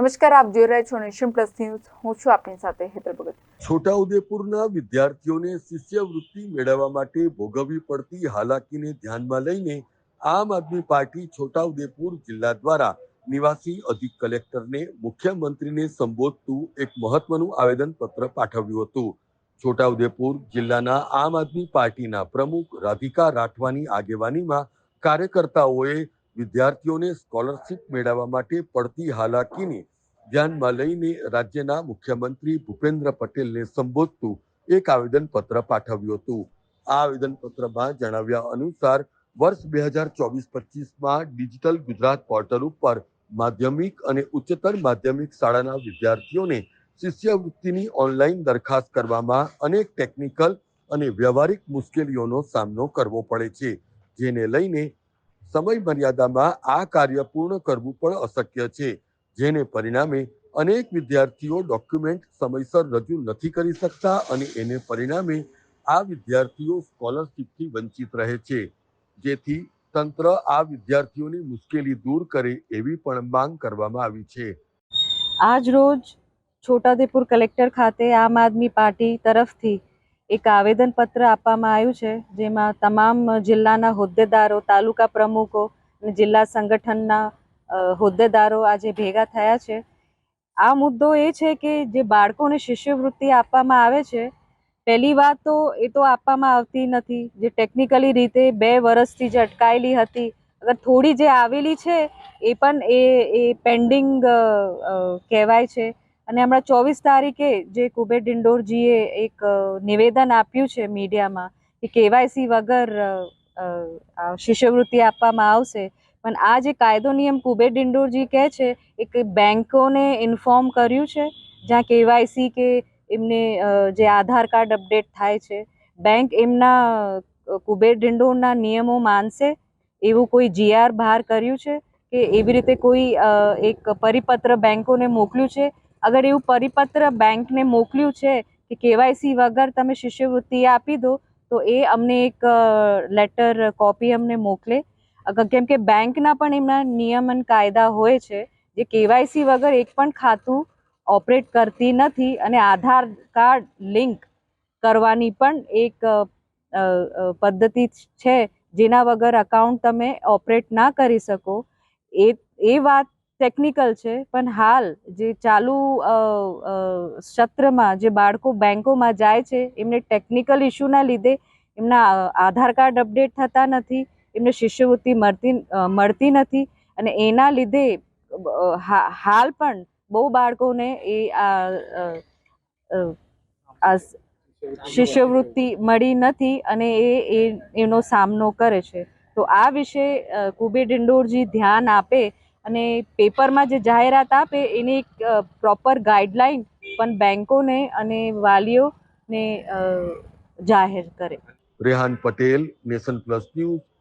નમસ્કાર, આપ જોઈ રહ્યા છો નેશન પ્લસ ન્યૂઝ. હું છું આપની સાથે હેતર ભગત. છોટાઉદેપુરના વિદ્યાર્થીઓને શિષ્યવૃત્તિ મેળવવા માટે ભોગવવી પડતી હાલાકીને ધ્યાનમાં લઈને આમ આદમી પાર્ટી છોટાઉદેપુર જિલ્લા દ્વારા નિવાસી અધિક કલેક્ટરને મુખ્યમંત્રીને સંબોધતું એક મહત્વનું આવેદનપત્ર પાઠવ્યું હતું. છોટાઉદેપુર જિલ્લાના આમ આદમી પાર્ટીના પ્રમુખ રાધિકા રાઠવાની આગેવાનીમાં કાર્યકર્તાઓએ વિદ્યાર્થીઓને સ્કોલરશીપ મેળવવા માટે પડતી હાલાકીને ધ્યાનમાં લઈને રાજ્યના મુખ્યમંત્રી ભૂપેન્દ્ર પટેલને સંબોધતું એક આવેદનપત્ર પાઠવ્યું હતું. આ આવેદનપત્રમાં જણાવ્યા અનુસાર, વર્ષ બે હજાર ચોવીસ પચીસમાં ડિજિટલ ગુજરાત પોર્ટલ ઉપર માધ્યમિક અને ઉચ્ચતર માધ્યમિક શાળાના વિદ્યાર્થીઓને શિષ્યવૃત્તિની ઓનલાઈન દરખાસ્ત કરવામાં અનેક ટેકનિકલ અને વ્યવહારિક મુશ્કેલીઓનો સામનો કરવો પડે છે, જેને લઈને સમય મર્યાદામાં આ કાર્ય પૂર્ણ કરવું પણ અશક્ય છે. જેને પરિણામે અનેક વિદ્યાર્થીઓ ડોક્યુમેન્ટ સમયસર રજૂ નથી કરી શકતા અને એને પરિણામે આ વિદ્યાર્થીઓ સ્કોલરશીપથી વંચિત રહે છે. જેથી તંત્ર આ વિદ્યાર્થીઓની મુશ્કેલી દૂર કરે એવી પણ માંગ કરવામાં આવી છે. આજ રોજ છોટાદેપુર કલેક્ટર ખાતે આમ આદમી પાર્ટી તરફથી એક આવેદનપત્ર આપવામાં આવ્યું છે, જેમાં તમામ જિલ્લાના હોદ્દેદારો, તાલુકા પ્રમુખો અને જિલ્લા સંગઠનના હોદ્દેદારો આજે ભેગા થયા છે. આ મુદ્દો એ છે કે જે બાળકોને શિષ્યવૃત્તિ આપવામાં આવે છે, પહેલી વાત તો એ તો આપવામાં આવતી નથી. જે ટેકનિકલી રીતે બે વર્ષથી જે અટકાયેલી હતી, અગર થોડી જે આવેલી છે, એ પણ એ એ પેન્ડિંગ કહેવાય છે. અને હમણાં ચોવીસ તારીખે જે કુબેર ડિંડોરજીએ એક નિવેદન આપ્યું છે મીડિયામાં કે કેવાયસી વગર શિષ્યવૃત્તિ આપવામાં આવશે પણ આ જે કાયદો નિયમ કુબેર ડિંડોરજી કહે છે, એક બેન્કોને ઇન્ફોર્મ કર્યું છે, જ્યાં કેવાયસી કે એમને જે આધાર કાર્ડ અપડેટ થાય છે, બેંક એમના કુબેર ડિંડોરના નિયમો માનશે, એવું કોઈ જીઆર બહાર કર્યું છે કે એવી રીતે કોઈ એક પરિપત્ર બેંકોને મોકલ્યું છે? અગર એવું પરિપત્ર બેંકને મોકલ્યું છે કે કેવાયસી વગર તમે શિષ્યવૃત્તિ આપી દો, તો એ અમને એક લેટર કોપી અમને મોકલે કેમ કે બેંકના પણ એમના નિયમન કાયદા હોય છે, જે કેવાયસી વગર એક પણ ખાતું ઓપરેટ કરતી નથી અને આધાર કાર્ડ લિંક કરવાની પણ એક પદ્ધતિ છે, જેના વગર અકાઉન્ટ તમે ઓપરેટ ના કરી શકો. એ એ વાત ટેકનિકલ છે, પણ હાલ જે ચાલુ સત્રમાં જે બાળકો બેંકોમાં જાય છે, એમને ટેકનિકલ ઇસ્યુના લીધે એમના આધાર કાર્ડ અપડેટ થતા નથી. એમને શિષ્યવૃત્તિ મળતી મળતી નથી અને એના લીધે હાલ પણ બહુ બાળકોને એ, આ શિષ્યવૃત્તિ મળી નથી અને એ એનો સામનો કરે છે. તો આ વિશે કુબેર ડિંડોરજી ધ્યાન આપે અને પેપરમાં જે જાહેરાત આપે એની એક પ્રોપર ગાઈડલાઈન પણ બેન્કોને અને વાલીઓને જાહેર કરે. Rehan Patel, nation plus news.